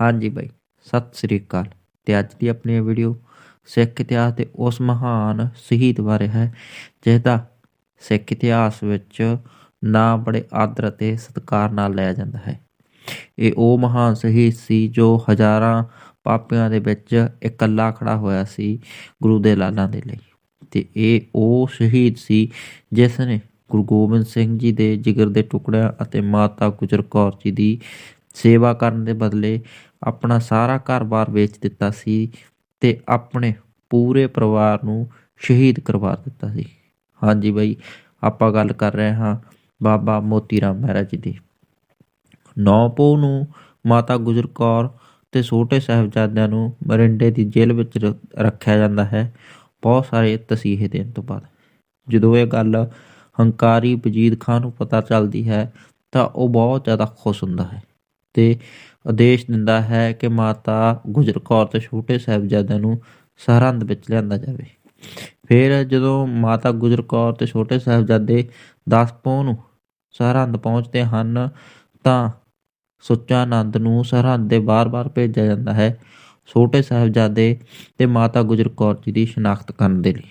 ਹਾਂਜੀ ਬਾਈ, ਸਤਿ ਸ੍ਰੀ ਅਕਾਲ। ਤੇ ਅੱਜ ਦੀ ਆਪਣੀ ਵੀਡੀਓ ਸਿੱਖ ਇਤਿਹਾਸ ਦੇ ਉਸ ਮਹਾਨ ਸ਼ਹੀਦ ਬਾਰੇ ਹੈ, ਜਿਹਦਾ ਸਿੱਖ ਇਤਿਹਾਸ ਵਿੱਚ ਨਾਂ ਬੜੇ ਆਦਰ ਅਤੇ ਸਤਿਕਾਰ ਨਾਲ ਲਿਆ ਜਾਂਦਾ ਹੈ। ਇਹ ਉਹ ਮਹਾਨ ਸ਼ਹੀਦ ਸੀ ਜੋ ਹਜ਼ਾਰਾਂ ਪਾਪੀਆਂ ਦੇ ਵਿੱਚ ਇਕੱਲਾ ਖੜਾ ਹੋਇਆ ਸੀ ਗੁਰੂ ਦੇ ਲਾਲਾਂ ਦੇ ਲਈ। ਤੇ ਇਹ ਉਹ ਸ਼ਹੀਦ ਸੀ ਜਿਸ ਨੇ ਗੁਰੂ ਗੋਬਿੰਦ ਸਿੰਘ ਜੀ ਦੇ ਜਿਗਰ ਦੇ ਟੁਕੜਿਆਂ ਅਤੇ ਮਾਤਾ ਗੁਜਰ ਕੌਰ ਜੀ ਦੀ ਸੇਵਾ ਕਰਨ ਦੇ ਬਦਲੇ ਆਪਣਾ ਸਾਰਾ ਘਰ-ਬਾਰ ਵੇਚ ਦਿੱਤਾ ਸੀ ਤੇ ਆਪਣੇ ਪੂਰੇ ਪਰਿਵਾਰ ਨੂੰ ਸ਼ਹੀਦ ਕਰਵਾ ਦਿੱਤਾ ਸੀ। ਹਾਂਜੀ ਬਾਈ, ਆਪਾਂ ਗੱਲ ਕਰ ਰਹੇ ਹਾਂ ਬਾਬਾ ਮੋਤੀ ਰਾਮ ਮਹਿਰਾ ਜੀ ਦੀ। 9 ਪੋਹ ਨੂੰ ਮਾਤਾ ਗੁਜਰ ਕੌਰ ਤੇ ਛੋਟੇ ਸਾਹਿਬਜ਼ਾਦਿਆਂ ਨੂੰ ਮਰਿੰਡੇ ਦੀ ਜੇਲ੍ਹ ਵਿੱਚ ਰੱਖਿਆ ਜਾਂਦਾ ਹੈ। ਬਹੁਤ ਸਾਰੇ ਤਸੀਹੇ ਦੇਣ ਤੋਂ ਬਾਅਦ। ਜਦੋਂ ਇਹ ਗੱਲ ਹੰਕਾਰੀ ਵਜੀਦ ਖਾਨ ਨੂੰ ਪਤਾ ਚੱਲਦੀ ਹੈ ਤਾਂ ਉਹ ਬਹੁਤ ਜ਼ਿਆਦਾ ਖੁਸ਼ ਹੁੰਦਾ ਹੈ। ਤੇ ਆਦੇਸ਼ ਦਿੰਦਾ ਹੈ ਕਿ ਮਾਤਾ ਗੁਜਰ ਕੌਰ ਤੇ ਛੋਟੇ ਸਾਹਿਬਜ਼ਾਦਿਆਂ ਨੂੰ ਸਰਹੰਦ ਵਿੱਚ ਲਿਆਂਦਾ ਜਾਵੇ। ਫਿਰ ਜਦੋਂ ਮਾਤਾ ਗੁਜਰ ਕੌਰ ਤੇ ਛੋਟੇ ਸਾਹਿਬਜ਼ਾਦੇ 10 ਪੋਹ ਨੂੰ ਸਰਹੰਦ ਪਹੁੰਚਦੇ ਹਨ, ਤਾਂ ਸੁੱਚਾ ਆਨੰਦ ਨੂੰ ਸਰਹੰਦ ਦੇ ਬਾਰ-ਬਾਰ ਭੇਜਿਆ ਜਾਂਦਾ ਹੈ ਛੋਟੇ ਸਾਹਿਬਜ਼ਾਦੇ ਤੇ ਮਾਤਾ ਗੁਜਰ ਕੌਰ ਜੀ ਦੀ ਸ਼ਨਾਖਤ ਕਰਨ ਦੇ ਲਈ।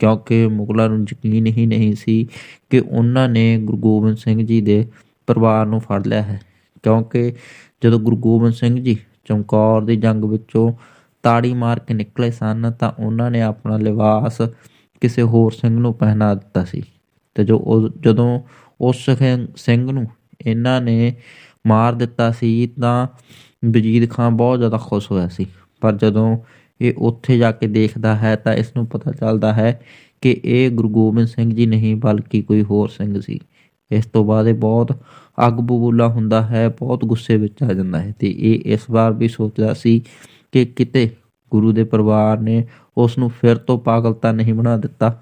ਕਿਉਂਕਿ ਮੁਗਲਾਂ ਨੂੰ ਯਕੀਨ ਹੀ ਨਹੀਂ ਸੀ ਕਿ ਉਹਨਾਂ ਨੇ ਗੁਰੂ ਗੋਬਿੰਦ ਸਿੰਘ ਜੀ ਦੇ ਪਰਿਵਾਰ ਨੂੰ ਫੜ ਲਿਆ ਹੈ। ਕਿਉਂਕਿ ਜਦੋਂ ਗੁਰੂ ਗੋਬਿੰਦ ਸਿੰਘ ਜੀ ਚਮਕੌਰ ਦੀ ਜੰਗ ਵਿੱਚੋਂ ਤਾੜੀ ਮਾਰ ਕੇ ਨਿਕਲੇ ਸਨ, ਤਾਂ ਉਹਨਾਂ ਨੇ ਆਪਣਾ ਲਿਬਾਸ ਕਿਸੇ ਹੋਰ ਸਿੰਘ ਨੂੰ ਪਹਿਨਾ ਦਿੱਤਾ ਸੀ। ਤੇ ਜੋ ਜਦੋਂ ਉਸ ਸਿੰਘ ਨੂੰ ਇਹਨਾਂ ਨੇ ਮਾਰ ਦਿੱਤਾ ਸੀ, ਤਾਂ ਵਜੀਦ ਖਾਨ ਬਹੁਤ ਜ਼ਿਆਦਾ ਖੁਸ਼ ਹੋਇਆ ਸੀ। ਪਰ ਜਦੋਂ ਇਹ ਉੱਥੇ ਜਾ ਕੇ ਦੇਖਦਾ ਹੈ, ਤਾਂ ਇਸ ਨੂੰ ਪਤਾ ਚੱਲਦਾ ਹੈ ਕਿ ਇਹ ਗੁਰੂ ਗੋਬਿੰਦ ਸਿੰਘ ਜੀ ਨਹੀਂ, ਬਲਕਿ ਕੋਈ ਹੋਰ ਸਿੰਘ ਸੀ। ਇਸ ਤੋਂ ਬਾਅਦ ਇਹ ਬਹੁਤ ਅੱਗ ਬਬੂਲਾ ਹੁੰਦਾ ਹੈ, ਬਹੁਤ ਗੁੱਸੇ ਵਿੱਚ ਆ ਜਾਂਦਾ ਹੈ ਤੇ ਇਹ ਇਸ ਵਾਰ ਵੀ ਸੋਚਦਾ ਸੀ ਕਿ ਕਿਤੇ ਗੁਰੂ ਦੇ ਪਰਿਵਾਰ ਨੇ ਉਸ ਨੂੰ ਫਿਰ ਤੋਂ ਪਾਗਲ ਤਾਂ ਨਹੀਂ ਬਣਾ ਦਿੱਤਾ।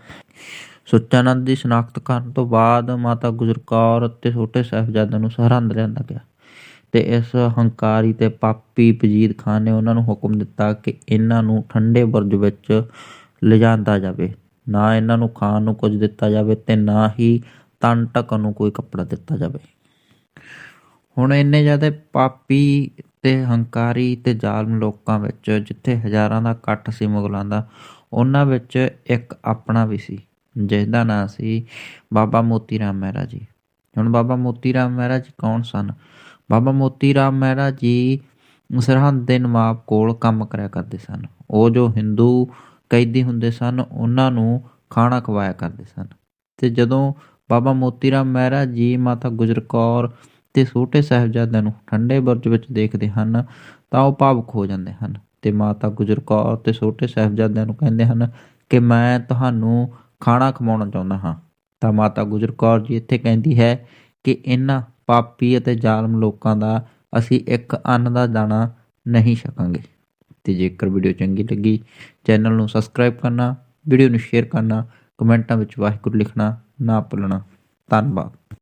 ਸੁੱਚਾਨੰਦ ਦੀ ਸ਼ਨਾਖਤ ਕਰਨ ਤੋਂ ਬਾਅਦ ਮਾਤਾ ਗੁਜਰ ਕੌਰ ਅਤੇ ਛੋਟੇ ਸਾਹਿਬਜ਼ਾਦਿਆਂ ਨੂੰ ਸਰਹੰਦ ਲਿਆਂਦਾ ਗਿਆ ਤੇ ਇਸ ਹੰਕਾਰੀ ਤੇ ਪਾਪੀ ਵਜੀਦ ਖਾਨ ਨੇ ਉਹਨਾਂ ਨੂੰ ਹੁਕਮ ਦਿੱਤਾ ਕਿ ਇਹਨਾਂ ਨੂੰ ਠੰਡੇ ਬੁਰਜ ਵਿੱਚ ਲਿਜਾਂਦਾ ਜਾਵੇ। ਨਾ ਇਹਨਾਂ ਨੂੰ ਖਾਣ ਨੂੰ ਕੁਝ ਦਿੱਤਾ ਜਾਵੇ ਤੇ ਨਾ ਹੀ ਤਨ ਢੱਕਣ ਨੂੰ ਕੋਈ ਕੱਪੜਾ ਦਿੱਤਾ ਜਾਵੇ। ਹੁਣ ਇੰਨੇ ਜ਼ਿਆਦਾ ਪਾਪੀ ਤੇ ਹੰਕਾਰੀ ਤੇ ਜ਼ਾਲਮ ਲੋਕਾਂ ਵਿੱਚ, ਜਿੱਥੇ ਹਜ਼ਾਰਾਂ ਦਾ ਇਕੱਠ ਸੀ ਮੁਗਲਾਂ ਦਾ, ਉਹਨਾਂ ਵਿੱਚ ਇੱਕ ਆਪਣਾ ਵੀ ਸੀ ਜਿਸ ਦਾ ਨਾਂ ਸੀ ਬਾਬਾ ਮੋਤੀ ਰਾਮ ਮਹਿਰਾ ਜੀ। ਹੁਣ ਬਾਬਾ ਮੋਤੀ ਰਾਮ ਮਹਿਰਾ ਜੀ ਕੌਣ ਸਨ? ਬਾਬਾ ਮੋਤੀ ਰਾਮ ਮਹਿਰਾ ਜੀ ਸਰਹੰਦ ਦੇ ਨਵਾਬ ਕੋਲ ਕੰਮ ਕਰਿਆ ਕਰਦੇ ਸਨ। ਉਹ ਜੋ ਹਿੰਦੂ ਕੈਦੀ ਹੁੰਦੇ ਸਨ, ਉਹਨਾਂ ਨੂੰ ਖਾਣਾ ਖਵਾਇਆ ਕਰਦੇ ਸਨ। ਤੇ ਜਦੋਂ ਬਾਬਾ ਮੋਤੀ ਰਾਮ ਮਹਿਰਾ ਜੀ, ਮਾਤਾ ਗੁਜਰ ਕੌਰ ਤੇ ਛੋਟੇ ਸਾਹਿਬਜ਼ਾਦਿਆਂ ਨੂੰ ਠੰਡੇ ਬੁਰਜ ਵਿੱਚ ਦੇਖਦੇ ਹਨ ਤਾਂ ਉਹ ਭਾਵੁਕ ਹੋ ਜਾਂਦੇ ਹਨ ਤੇ ਮਾਤਾ ਗੁਜਰ ਕੌਰ ਤੇ ਛੋਟੇ ਸਾਹਿਬਜ਼ਾਦਿਆਂ ਨੂੰ ਕਹਿੰਦੇ ਹਨ ਕਿ ਮੈਂ ਤੁਹਾਨੂੰ ਖਾਣਾ ਖਵਾਉਣਾ ਚਾਹੁੰਦਾ ਹਾਂ। ਤਾਂ ਮਾਤਾ ਗੁਜਰ ਕੌਰ ਜੀ ਇੱਥੇ ਕਹਿੰਦੀ ਹੈ ਕਿ ਇਹਨਾਂ ਪਾਪੀ ਅਤੇ ਜ਼ਾਲਮ ਲੋਕਾਂ ਦਾ ਅਸੀਂ ਇੱਕ ਅੰਨ ਦਾ ਦਾਣਾ ਨਹੀਂ ਛਕਾਂਗੇ। ਤੇ ਜੇਕਰ ਵੀਡੀਓ ਚੰਗੀ ਲੱਗੀ, ਚੈਨਲ ਨੂੰ ਸਬਸਕ੍ਰਾਈਬ ਕਰਨਾ, ਵੀਡੀਓ ਨੂੰ ਸ਼ੇਅਰ ਕਰਨਾ ਕਮੈਂਟਾਂ ਵਿੱਚ ਵਾਹਿਗੁਰੂ ਲਿਖਣਾ ਨਾ ਭੁੱਲਣਾ। ਧੰਨਵਾਦ।